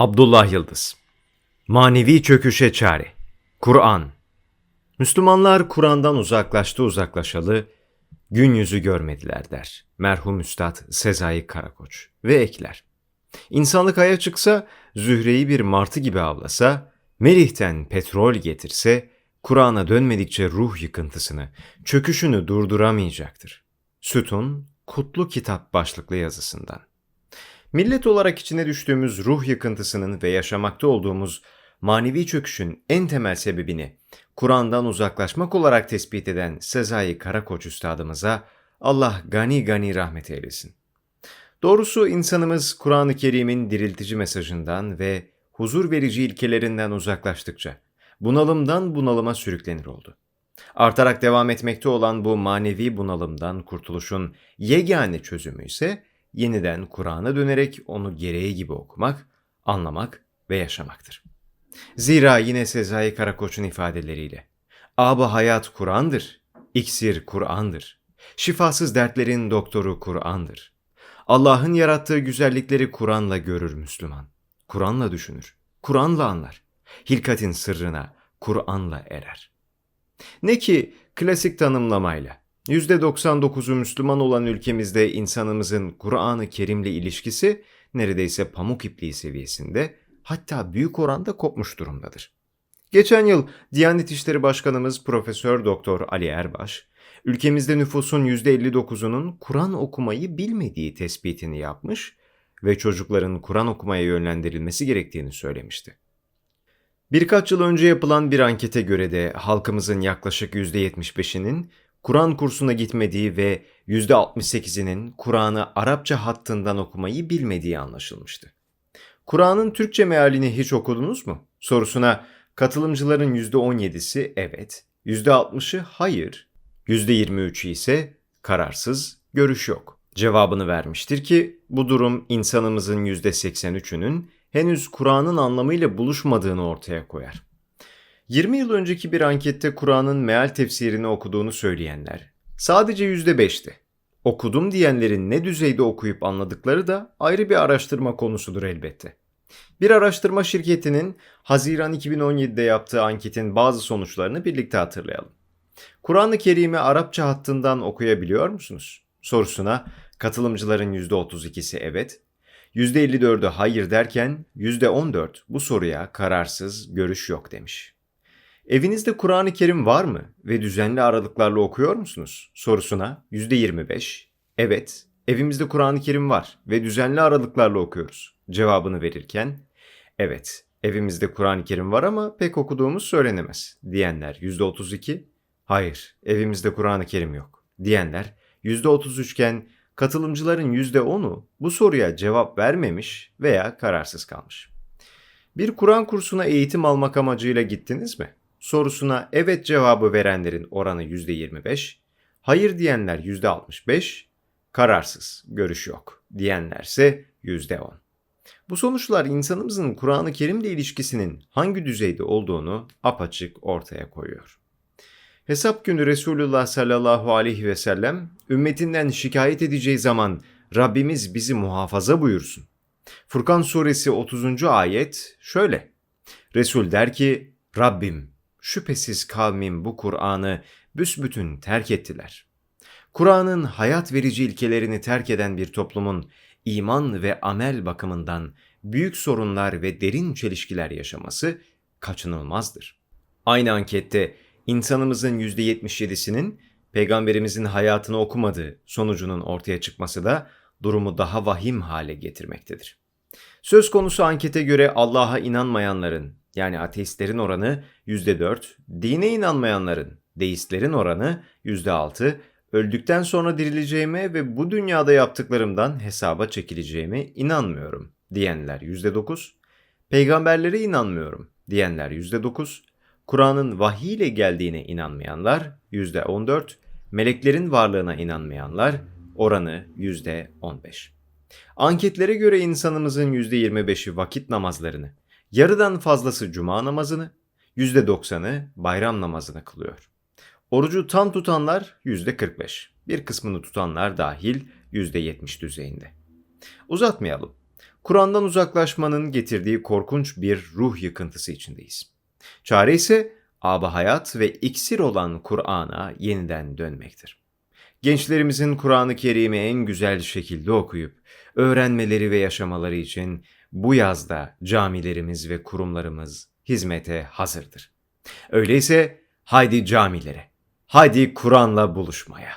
Abdullah Yıldız Manevi çöküşe çare Kur'an Müslümanlar Kur'an'dan uzaklaştı uzaklaşalı, gün yüzü görmediler der. Merhum Üstad Sezai Karakoç ve ekler. İnsanlık aya çıksa, Zühre'yi bir martı gibi avlasa, Melih'ten petrol getirse, Kur'an'a dönmedikçe ruh yıkıntısını, çöküşünü durduramayacaktır. Sütun, Kutlu Kitap başlıklı yazısından. Millet olarak içine düştüğümüz ruh yıkıntısının ve yaşamakta olduğumuz manevi çöküşün en temel sebebini Kur'an'dan uzaklaşmak olarak tespit eden Sezai Karakoç Üstadımıza Allah gani gani rahmet eylesin. Doğrusu insanımız Kur'an-ı Kerim'in diriltici mesajından ve huzur verici ilkelerinden uzaklaştıkça bunalımdan bunalıma sürüklenir oldu. Artarak devam etmekte olan bu manevi bunalımdan kurtuluşun yegane çözümü ise yeniden Kur'an'a dönerek onu gereği gibi okumak, anlamak ve yaşamaktır. Zira yine Sezai Karakoç'un ifadeleriyle Aba hayat Kur'an'dır, iksir Kur'an'dır, şifasız dertlerin doktoru Kur'an'dır. Allah'ın yarattığı güzellikleri Kur'an'la görür Müslüman. Kur'an'la düşünür, Kur'an'la anlar. Hilkatin sırrına Kur'an'la erer. Ne ki klasik tanımlamayla %99'u Müslüman olan ülkemizde insanımızın Kur'an-ı Kerim'le ilişkisi neredeyse pamuk ipliği seviyesinde hatta büyük oranda kopmuş durumdadır. Geçen yıl Diyanet İşleri Başkanımız Profesör Doktor Ali Erbaş, ülkemizde nüfusun %59'unun Kur'an okumayı bilmediği tespitini yapmış ve çocukların Kur'an okumaya yönlendirilmesi gerektiğini söylemişti. Birkaç yıl önce yapılan bir ankete göre de halkımızın yaklaşık %75'inin Kur'an kursuna gitmediği ve %68'inin Kur'an'ı Arapça hattından okumayı bilmediği anlaşılmıştı. Kur'an'ın Türkçe mealini hiç okudunuz mu? Sorusuna katılımcıların %17'si evet, %60'ı hayır, %23'ü ise kararsız, görüş yok. Cevabını vermiştir ki bu durum insanımızın %83'ünün henüz Kur'an'ın anlamıyla buluşmadığını ortaya koyar. 20 yıl önceki bir ankette Kur'an'ın meal tefsirini okuduğunu söyleyenler sadece %5'ti. Okudum diyenlerin ne düzeyde okuyup anladıkları da ayrı bir araştırma konusudur elbette. Bir araştırma şirketinin Haziran 2017'de yaptığı anketin bazı sonuçlarını birlikte hatırlayalım. Kur'an-ı Kerim'i Arapça hattından okuyabiliyor musunuz? Sorusuna katılımcıların %32'si evet, %54'ü hayır derken %14 bu soruya kararsız görüş yok demiş. Evinizde Kur'an-ı Kerim var mı ve düzenli aralıklarla okuyor musunuz? Sorusuna %25 evet evimizde Kur'an-ı Kerim var ve düzenli aralıklarla okuyoruz cevabını verirken evet evimizde Kur'an-ı Kerim var ama pek okuduğumuz söylenemez diyenler %32 hayır evimizde Kur'an-ı Kerim yok diyenler %33 iken katılımcıların %10'u bu soruya cevap vermemiş veya kararsız kalmış. Bir Kur'an kursuna eğitim almak amacıyla gittiniz mi? Sorusuna evet cevabı verenlerin oranı %25, hayır diyenler %65, kararsız, görüş yok diyenlerse %10. Bu sonuçlar insanımızın Kur'an-ı Kerim'le ilişkisinin hangi düzeyde olduğunu apaçık ortaya koyuyor. Hesap günü Resulullah sallallahu aleyhi ve sellem ümmetinden şikayet edeceği zaman Rabbimiz bizi muhafaza buyursun. Furkan suresi 30. ayet şöyle. Resul der ki Rabbim şüphesiz kavmim bu Kur'an'ı büsbütün terk ettiler. Kur'an'ın hayat verici ilkelerini terk eden bir toplumun iman ve amel bakımından büyük sorunlar ve derin çelişkiler yaşaması kaçınılmazdır. Aynı ankette insanımızın %77'sinin peygamberimizin hayatını okumadığı sonucunun ortaya çıkması da durumu daha vahim hale getirmektedir. Söz konusu ankete göre Allah'a inanmayanların yani ateistlerin oranı %4, dine inanmayanların, deistlerin oranı %6, öldükten sonra dirileceğime ve bu dünyada yaptıklarımdan hesaba çekileceğime inanmıyorum diyenler %9, peygamberlere inanmıyorum diyenler %9, Kur'an'ın vahiy ile geldiğine inanmayanlar %14, meleklerin varlığına inanmayanlar oranı %15. Anketlere göre insanımızın %25'i vakit namazlarını, yarıdan fazlası cuma namazını, %90'ı bayram namazını kılıyor. Orucu tam tutanlar %45, bir kısmını tutanlar dahil %70 düzeyinde. Uzatmayalım. Kur'an'dan uzaklaşmanın getirdiği korkunç bir ruh yıkıntısı içindeyiz. Çare ise aba hayat ve iksir olan Kur'an'a yeniden dönmektir. Gençlerimizin Kur'an-ı Kerim'i en güzel şekilde okuyup öğrenmeleri ve yaşamaları için bu yazda camilerimiz ve kurumlarımız hizmete hazırdır. Öyleyse haydi camilere, haydi Kur'an'la buluşmaya.